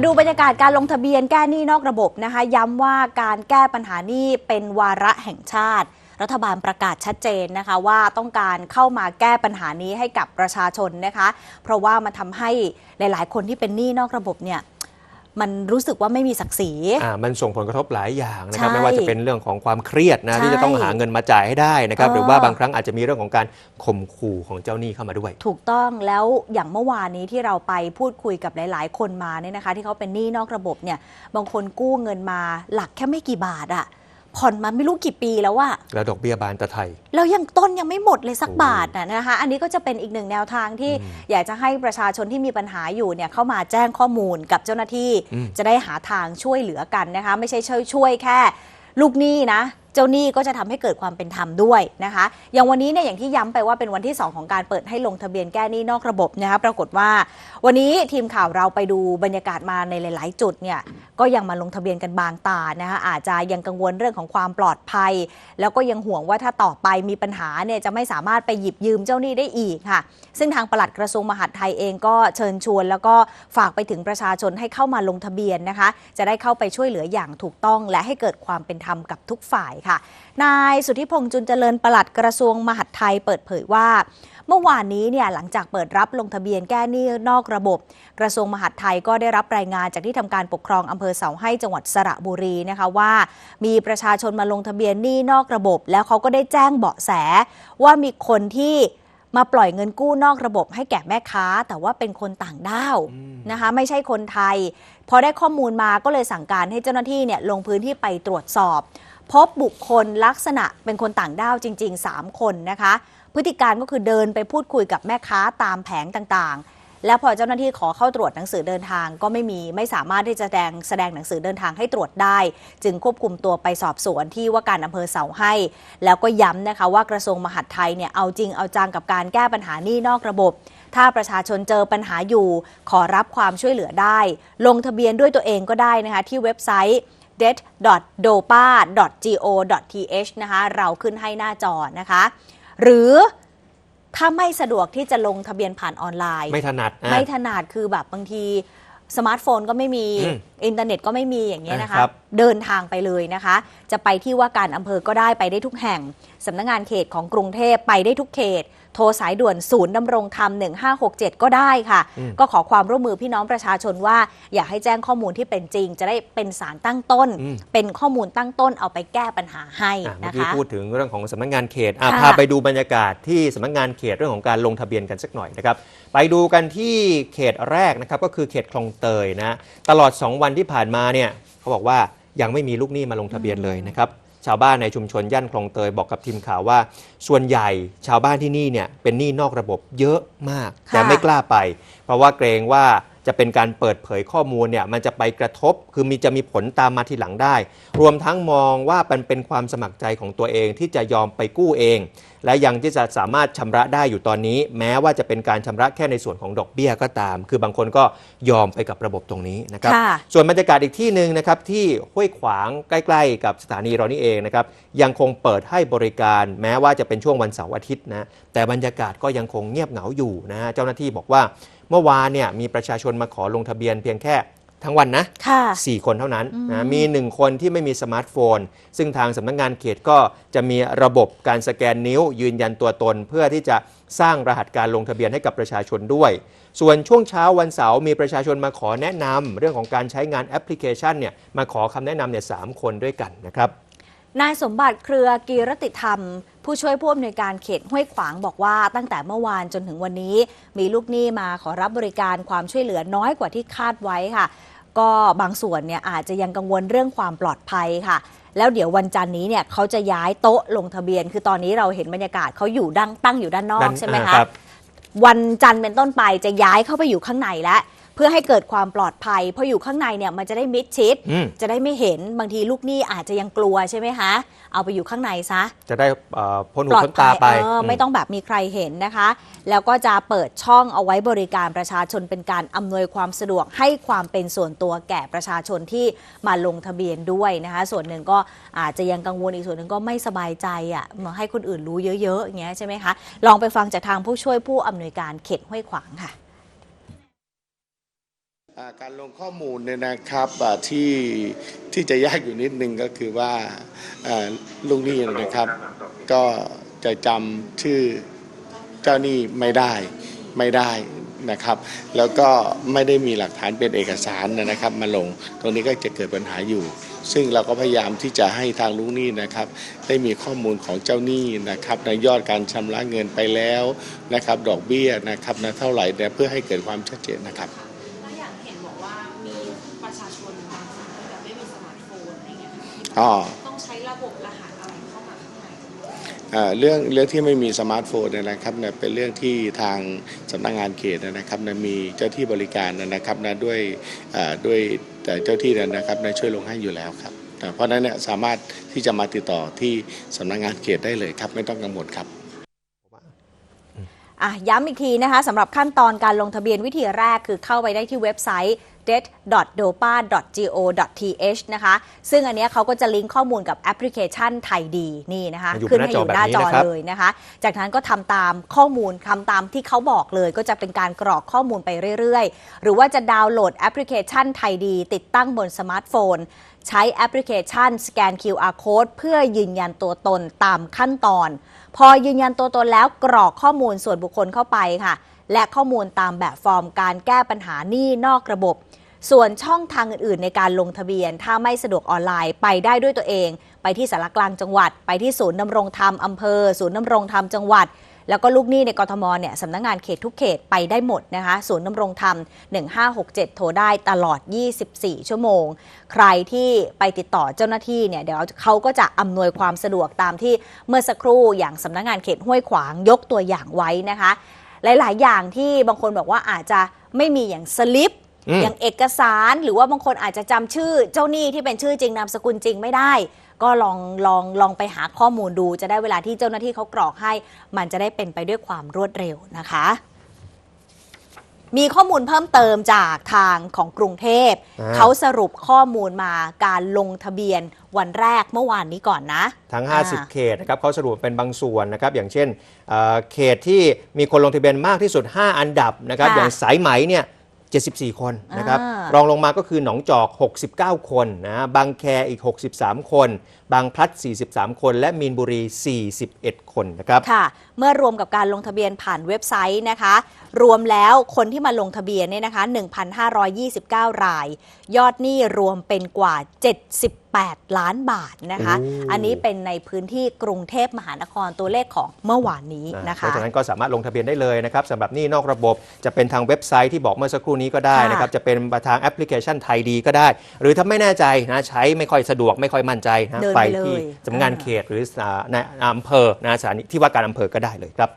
มาดูบรรยากาศการลงทะเบียนแก้หนี้นอกระบบนะคะ ย้ำว่าการแก้ปัญหานี้เป็นวาระแห่งชาติ รัฐบาลประกาศชัดเจนนะคะว่าต้องการเข้ามาแก้ปัญหานี้ให้กับประชาชนนะคะ เพราะว่ามันทำให้หลาย ๆ คนที่เป็นหนี้นอกระบบเนี่ย มันรู้สึกว่าไม่มีศักดิ์ศรีอ่ามันส่งผลกระทบหลายอย่างนะครับใช่ไม่ว่าจะเป็นเรื่องของความเครียดนะใช่ที่จะต้องหาเงินมาจ่ายให้ได้นะครับเออหรือว่าบางครั้งอาจจะมีเรื่องของการข่มขู่ของเจ้าหนี้เข้ามาด้วย ถูกต้องแล้วอย่างเมื่อวานนี้ที่เราไปพูดคุยกับหลาย ๆ คนมาเนี่ยนะคะ ที่เขาเป็นหนี้นอกระบบเนี่ยบางคนกู้เงินมาหลักแค่ไม่กี่บาทอะ ผ่อนมาไม่รู้กี่ปีแล้วอะแล้วดอกเบี้ยบานตะไทย แล้วยังต้นยังไม่หมดเลยสักโอ้บาทนะนะคะ อันนี้ก็จะเป็นอีกหนึ่งแนวทางที่อืมอยากจะให้ประชาชนที่มีปัญหาอยู่เนี่ยเข้ามาแจ้งข้อมูลกับเจ้าหน้าที่อืมจะได้หาทางช่วยเหลือกันนะคะ ไม่ใช่ช่วยช่วยแค่ ลูกหนี้นะ เจ้าหนี้ก็จะทำให้เกิดความเป็นธรรมด้วยนะคะ อย่างวันนี้เนี่ยอย่างที่ย้ำไปว่าเป็นวันที่ 2 ของการเปิดให้ลงทะเบียนแก้หนี้นอกระบบนะคะปรากฏว่า วันนี้ทีมข่าวเราไปดูบรรยากาศมาในหลาย ๆ จุดเนี่ยก็ยังมาลงทะเบียนกันบางตานะคะอาจจะยังกังวลเรื่องของความปลอดภัย แล้วก็ยังห่วงว่าถ้าต่อไปมีปัญหาเนี่ยจะไม่สามารถไปหยิบยืมเจ้าหนี้ได้อีกค่ะ ซึ่งทางปลัดกระทรวงมหาดไทยเองก็เชิญชวน แล้วก็ฝากไปถึงประชาชนให้เข้ามาลงทะเบียนนะคะ จะได้เข้าไปช่วยเหลืออย่างถูกต้อง และให้เกิดความเป็นธรรมกับทุกฝ่ายค่ะ นายสุทธิพงษ์จุนเจริญปลัดกระทรวงมหาดไทยเปิดเผยว่า เมื่อวานนี้เนี่ยหลังจากเปิดรับลงทะเบียนแก้หนี้นอกระบบ กระทรวงมหาดไทยก็ได้รับรายงานจากที่ทำการปกครองอำเภอเสาให้จังหวัดสระบุรีนะคะว่า มีประชาชนมาลงทะเบียนหนี้นอกระบบ แล้วเขาก็ได้แจ้งเบาะแส ว่ามีคนที่มาปล่อยเงินกู้นอกระบบให้แก่แม่ค้า แต่ว่าเป็นคนต่างด้าวอืมนะคะ ไม่ใช่คนไทย พอได้ข้อมูลมาก็เลยสั่งการให้เจ้าหน้าที่เนี่ยลงพื้นที่ไปตรวจสอบ พบบุคคลลักษณะเป็นคนต่างด้าวจริง ๆ 3 คนนะคะ พฤติการก็คือเดินไปพูดคุยกับแม่ค้าตามแผงต่างๆ แล้วพอเจ้าหน้าที่ขอเข้าตรวจหนังสือเดินทางก็ไม่มีไม่สามารถที่จะแสดงแสดงหนังสือเดินทางให้ตรวจได้ จึงควบคุมตัวไปสอบสวนที่ว่าการอำเภอเสาให้ แล้วก็ย้ำนะคะว่ากระทรวงมหาดไทยเนี่ยเอาจริงเอาจังกับการแก้ปัญหานี้นอกระบบถ้าประชาชนเจอปัญหาอยู่ ขอรับความช่วยเหลือได้ ลงทะเบียนด้วยตัวเองก็ได้นะคะที่เว็บไซต์ det.dopa.go.th นะคะเราขึ้นให้หน้าจอนะคะ หรือถ้าไม่สะดวกที่จะลงทะเบียนผ่านออนไลน์ ไม่ถนัดอะไม่ถนัดคือแบบบางทีสมาร์ทโฟนก็ไม่มีอืมอินเทอร์เน็ตก็ไม่มีอย่างเงี้ยนะคะครับเดินทางไปเลยนะคะ จะไปที่ว่าการอำเภอก็ได้ไปได้ทุกแห่งสำนักงานเขตของกรุงเทพไปได้ทุกเขต โทรสายด่วนศูนย์ดำรงธรรม 1567 ก็ได้ค่ะอืมก็ขอความร่วมมือพี่น้องประชาชนว่า อยากให้แจ้งข้อมูลที่เป็นจริง จะได้เป็นสารตั้งต้นอืมเป็นข้อมูลตั้งต้นเอาไปแก้ปัญหาให้อะเมื่อนะกี้คะพูดถึงเรื่องของสำนักงานเขตอะค่ะพาไปดูบรรยากาศที่สำนักงานเขตเรื่องของการลงทะเบียนกันสักหน่อยนะครับไปดูกันที่เขตแรกนะครับก็คือเขตคลองเตยนะตลอด 2 วันที่ผ่านมาเนี่ยเขาบอกว่ายังไม่มีลูกหนี้มาลงทะเบียนเลยนะครับ ชาวบ้านในชุมชนย่านคลองเตยบอกกับทีมข่าวว่า ส่วนใหญ่ชาวบ้านที่นี่เนี่ยเป็นหนี้นอกระบบเยอะมากค่ะแต่ไม่กล้าไป เพราะว่าเกรงว่า จะเป็นการเปิดเผยข้อมูลเนี่ยมันจะไปกระทบ คือมีจะมีผลตามมาทีหลังได้ รวมทั้งมองว่ามันเป็นความสมัครใจของตัวเองที่จะยอมไปกู้เอง และยังที่จะสามารถชำระได้อยู่ตอนนี้ แม้ว่าจะเป็นการชำระแค่ในส่วนของดอกเบี้ยก็ตาม คือบางคนก็ยอมไปกับระบบตรงนี้นะครับค่ะส่วนบรรยากาศอีกที่หนึ่งนะครับที่ห้วยขวางใกล้ๆ กับสถานีเรานี่เองนะครับยังคงเปิดให้บริการแม้ว่าจะเป็นช่วงวันเสาร์อาทิตย์นะแต่บรรยากาศก็ยังคงเงียบเหงาอยู่นะฮะเจ้าหน้าที่บอกว่า เมื่อวานเนี่ยมีประชาชนมาขอลงทะเบียนเพียงแค่ทั้งวันนะค่ะ4คนเท่านั้นอืมนะมี1คนที่ไม่มีสมาร์ทโฟน ซึ่งทางสำนักงานเขตก็จะมีระบบการสแกนนิ้ว ยืนยันตัวตน เพื่อที่จะสร้างรหัสการลงทะเบียนให้กับประชาชนด้วย ส่วนช่วงเช้าวันเสาร์มีประชาชนมาขอแนะนำเรื่องของการใช้งานแอปพลิเคชันเนี่ยมาขอคำแนะนำเนี่ยสามคนด้วยกันนะครับ นายสมบัติเครือกีรติธรรม ผู้ช่วยผู้อำนวยการเขตห้วยขวางบอกว่าตั้งแต่เมื่อวานจนถึงวันนี้ มีลูกหนี้มาขอรับบริการความช่วยเหลือน้อยกว่าที่คาดไว้ค่ะ ก็บางส่วนเนี่ยอาจจะยังกังวลเรื่องความปลอดภัยค่ะ แล้วเดี๋ยววันจันนี้เนี่ยเขาจะย้ายโต๊ะลงทะเบียน คือตอนนี้เราเห็นบรรยากาศเขาอยู่ดังตั้งอยู่ด้านนอกด้านใช่ไหมอ่าคะครับวันจันทร์เป็นต้นไปจะย้ายเข้าไปอยู่ข้างในแล้วเพื่อให้เกิดความปลอดภัยพออยู่ข้างในเนี่ยมันจะได้มิดชิดอืมจะได้ไม่เห็นบางทีลูกหนี้อาจจะยังกลัวใช่ไหมคะเอาไปอยู่ข้างในซะ จะได้เอ่อพ้นหูปลอดพ้นตาภัยไปเอออมไม่ต้องแบบมีใครเห็นนะคะ แล้วก็จะเปิดช่องเอาไว้บริการประชาชนเป็นการอำนวยความสะดวกให้ความเป็นส่วนตัวแก่ประชาชนที่มาลงทะเบียนด้วยนะคะ ส่วนหนึ่งก็อาจจะยังกังวลอีกส่วนหนึ่งก็ไม่สบายใจอะมาให้คนอื่นรู้เยอะๆอย่างเงี้ยใช่ไหมคะลองไปฟังจากทางผู้ช่วยผู้อำนวยการเขตห้วยขวางค่ะอ่า การลงข้อมูลเนี่ยนะครับที่ที่จะยากอยู่นิดนึงก็คือว่าลูกหนี้นะครับ ก็จะจำชื่อเจ้าหนี้ไม่ได้ไม่ได้นะครับ แล้วก็ไม่ได้มีหลักฐานเป็นเอกสารนะครับ มาลงตรงนี้ก็จะเกิดปัญหาอยู่ ซึ่งเราก็พยายามที่จะให้ทางลูกหนี้นะครับ ได้มีข้อมูลของเจ้าหนี้นะครับในยอดการชำระเงินไปแล้วนะครับ ดอกเบี้ยนะครับนะเท่าไหร่เพื่อให้เกิดความชัดเจนนะครับ อ๋อ ต้องใช้ระบบรหัสอะไรเข้ามาข้างในเอ่อเรื่องเรื่องที่ไม่มีสมาร์ทโฟนเนี่ยนะครับเนี่ยเป็นเรื่องที่ทางสำนักงานเขตนะครับเนี่ยมีเจ้าที่บริการนะครับนะด้วยเอ่อด้วยแต่เจ้าที่เนี่ยนะครับนะช่วยลงให้อยู่แล้วครับอ่าเพราะฉะนั้นเนี่ยสามารถที่จะมาติดต่อที่สำนักงานเขตได้เลยครับ ไม่ต้องกังวลครับ อะย้ำอีกทีนะคะสำหรับขั้นตอนการลงทะเบียนวิธีแรกคือเข้าไปได้ที่เว็บไซต์ det.dopa.go.th นะคะ ซึ่งอันเนี้ยเขาก็จะลิงก์ข้อมูลกับแอปพลิเคชันไทยดีนี่นะคะอยู่บนขึ้นให้อยู่หน้าจอหน้าจอแบบนี้นะครับเลยนะคะ จากนั้นก็ทำตามข้อมูลทำตามที่เขาบอกเลย ก็จะเป็นการกรอกข้อมูลไปเรื่อยๆ หรือว่าจะดาวน์โหลดแอปพลิเคชันไทยดี ติดตั้งบนสมาร์ทโฟน ใช้แอปพลิเคชันสแกน QR code เพื่อยืนยันตัวตนตามขั้นตอน พอยืนยันตัวตนแล้วกรอกข้อมูลส่วนบุคคลเข้าไปค่ะและข้อมูลตามแบบฟอร์มการแก้ปัญหาหนี้นอกระบบ ส่วนช่องทางอื่นๆ ในการลงทะเบียน ถ้าไม่สะดวกออนไลน์ไปได้ด้วยตัวเอง ไปที่สารกลางจังหวัด ไปที่ศูนย์ดำรงธรรมอำเภอ ศูนย์ดำรงธรรมจังหวัด แล้วก็ลูกหนี้ในกรทมเนี่ยสำนักงานเขตทุกเขตไปได้หมดนะคะ ศูนย์ดำรงธรรม 1567 โทรได้ตลอด 24 ชั่วโมง ใครที่ไปติดต่อเจ้าหน้าที่เนี่ยเดี๋ยวเขาก็จะอำนวยความสะดวกตามที่เมื่อสักครู่อย่างสำนักงานเขตห้วยขวางยกตัวอย่างไว้นะคะ หลาย ๆ อย่างที่บางคนบอกว่าอาจจะไม่มีอย่างสลิป อืมอย่างเอกสารหรือว่าบางคนอาจจะจำชื่อเจ้าหนี้ที่เป็นชื่อจริงนามสกุลจริงไม่ได้ ก็ลองลองลองไปหาข้อมูลดู จะได้เวลาที่เจ้าหน้าที่เขากรอกให้ มันจะได้เป็นไปด้วยความรวดเร็วนะคะมีข้อมูลเพิ่มเติมจากทางของกรุงเทพอ่าเขาสรุปข้อมูลมาการลงทะเบียนวันแรกเมื่อวานนี้ก่อนนะ ทั้งอ่า50 เขตนะครับเขาสรุปเป็นบางส่วนนะครับ อย่างเช่นเอ่อเขตที่มีคนลงทะเบียนมากที่สุด 5 อันดับนะครับค่ะอย่างสายไหมเนี่ย 74 คนนะครับ รองลงมาก็คือหนองจอก 69 คนนะบางแคอีก 63 คน บางพลัด 43 คน และมีนบุรี 41 คนนะครับค่ะ เมื่อรวมกับการลงทะเบียนผ่านเว็บไซต์นะคะ รวมแล้วคนที่มาลงทะเบียนเนี่ยนะคะ 1,529 ราย ยอดหนี้รวมเป็นกว่า78ล้านบาทนะคะโอ้อันนี้เป็นในพื้นที่กรุงเทพมหานครตัวเลขของเมื่อวานนี้อ่านะเพคะราะฉะนั้นก็สามารถลงทะเบียนได้เลยนะครับสำหรับหนี้นอกระบบจะเป็นทางเว็บไซต์ที่บอกเมื่อสักครู่นี้ก็ได้นะครับค่ะจะเป็นทางแอปพลิเคชันไทยดีก็ได้ หรือถ้าไม่แน่ใจนะใช้ไม่ค่อยสะดวกไม่ค่อยมั่นใจนะเดินไปไปเลยที่สำนักงานอ่าเขตหรืออ่าในอำเภอนะสถานีที่ว่าการอำเภอก็ได้เลยครับ